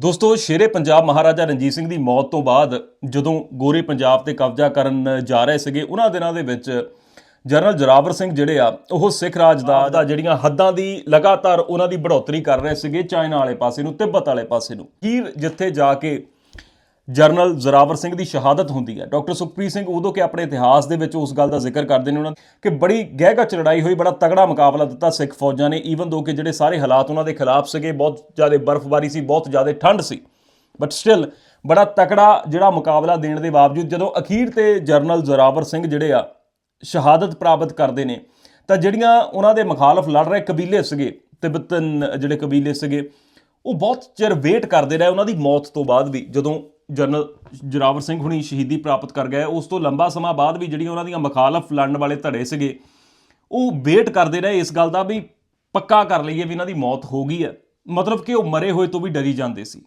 ਦੋਸਤੋ ਸ਼ੇਰੇ ਪੰਜਾਬ ਮਹਾਰਾਜਾ ਰਣਜੀਤ ਸਿੰਘ ਦੀ ਮੌਤ ਤੋਂ ਬਾਅਦ ਜਦੋਂ ਗੋਰੇ ਪੰਜਾਬ ਤੇ ਕਬਜ਼ਾ ਕਰਨ ਜਾ ਰਹੇ ਸੀਗੇ ਉਹਨਾਂ ਦਿਨਾਂ ਦੇ ਵਿੱਚ ਜਨਰਲ ਜਰਾਵਰ ਸਿੰਘ ਜਿਹੜੇ ਆ ਉਹ ਸਿੱਖ ਰਾਜ ਦਾ ਦਾ ਜਿਹੜੀਆਂ ਹੱਦਾਂ ਦੀ ਲਗਾਤਾਰ ਉਹਨਾਂ ਦੀ ਬੜ੍ਹੋਤਰੀ ਕਰ ਰਹੇ ਸੀਗੇ ਚਾਈਨਾ ਵਾਲੇ ਪਾਸੇ ਨੂੰ ਤਿੱਬਤ ਵਾਲੇ ਪਾਸੇ ਨੂੰ। ਕੀ ਜਿੱਥੇ ਜਾ ਕੇ ਜਰਨਲ ਜ਼ਰਾਵਰ ਸਿੰਘ ਦੀ ਸ਼ਹਾਦਤ ਹੁੰਦੀ ਹੈ। ਡਾਕਟਰ ਸੁਖਪ੍ਰੀਤ ਸਿੰਘ ਉਦੋਂ ਕਿ ਆਪਣੇ ਇਤਿਹਾਸ ਦੇ ਵਿੱਚ ਉਸ ਗੱਲ ਦਾ ਜ਼ਿਕਰ ਕਰਦੇ ਨੇ, ਉਹਨਾਂ ਕਿ ਬੜੀ ਗਹਿਗੱਚ ਲੜਾਈ ਹੋਈ, ਬੜਾ ਤਗੜਾ ਮੁਕਾਬਲਾ ਦਿੱਤਾ ਸਿੱਖ ਫੌਜਾਂ ਨੇ ਈਵਨ ਦੋ ਕਿ ਜਿਹੜੇ ਸਾਰੇ ਹਾਲਾਤ ਉਹਨਾਂ ਦੇ ਖਿਲਾਫ ਸੀਗੇ, ਬਹੁਤ ਜ਼ਿਆਦਾ ਬਰਫ਼ਬਾਰੀ ਸੀ, ਬਹੁਤ ਜ਼ਿਆਦਾ ਠੰਡ ਸੀ। ਬਟ ਸਟਿਲ ਬੜਾ ਤਕੜਾ ਜਿਹੜਾ ਮੁਕਾਬਲਾ ਦੇਣ ਦੇ ਬਾਵਜੂਦ ਜਦੋਂ ਅਖੀਰ ਤੇ ਜਰਨਲ ਜ਼ਰਾਵਰ ਸਿੰਘ ਜਿਹੜੇ ਆ, ਸ਼ਹਾਦਤ ਪ੍ਰਾਪਤ ਕਰਦੇ ਨੇ, ਤਾਂ ਜਿਹੜੀਆਂ ਉਹਨਾਂ ਦੇ ਮੁਖਾਲਫ ਲੜ ਰਹੇ ਕਬੀਲੇ ਸੀਗੇ, ਤਿੱਬਤਨ ਜਿਹੜੇ ਕਬੀਲੇ ਸੀਗੇ, ਉਹ ਬਹੁਤ ਚਿਰ ਵੇਟ ਕਰਦੇ ਰਹੇ, ਉਹਨਾਂ ਦੀ ਮੌਤ ਤੋਂ ਬਾਅਦ ਵੀ ਜਦੋਂ ਜਨਰਲ ਜਰਾਵਰ ਸਿੰਘ ਹੁਣੀ ਸ਼ਹੀਦੀ ਪ੍ਰਾਪਤ ਕਰ ਗਏ। ਉਸ ਤੋਂ ਲੰਬਾ ਸਮਾਂ ਬਾਅਦ ਵੀ ਜਿਹੜੀਆਂ ਉਹਨਾਂ ਦੀਆਂ ਮੁਖਾਲਫ ਲੜਨ ਵਾਲੇ ਧੜੇ ਸੀਗੇ, ਉਹ ਵੇਟ ਕਰਦੇ ਰਹੇ ਇਸ ਗੱਲ ਦਾ ਵੀ ਪੱਕਾ ਕਰ ਲਈਏ ਵੀ ਇਹਨਾਂ ਦੀ ਮੌਤ ਹੋ ਗਈ ਹੈ। ਮਤਲਬ ਕਿ ਉਹ ਮਰੇ ਹੋਏ ਤੋਂ ਵੀ ਡਰੀ ਜਾਂਦੇ ਸੀ।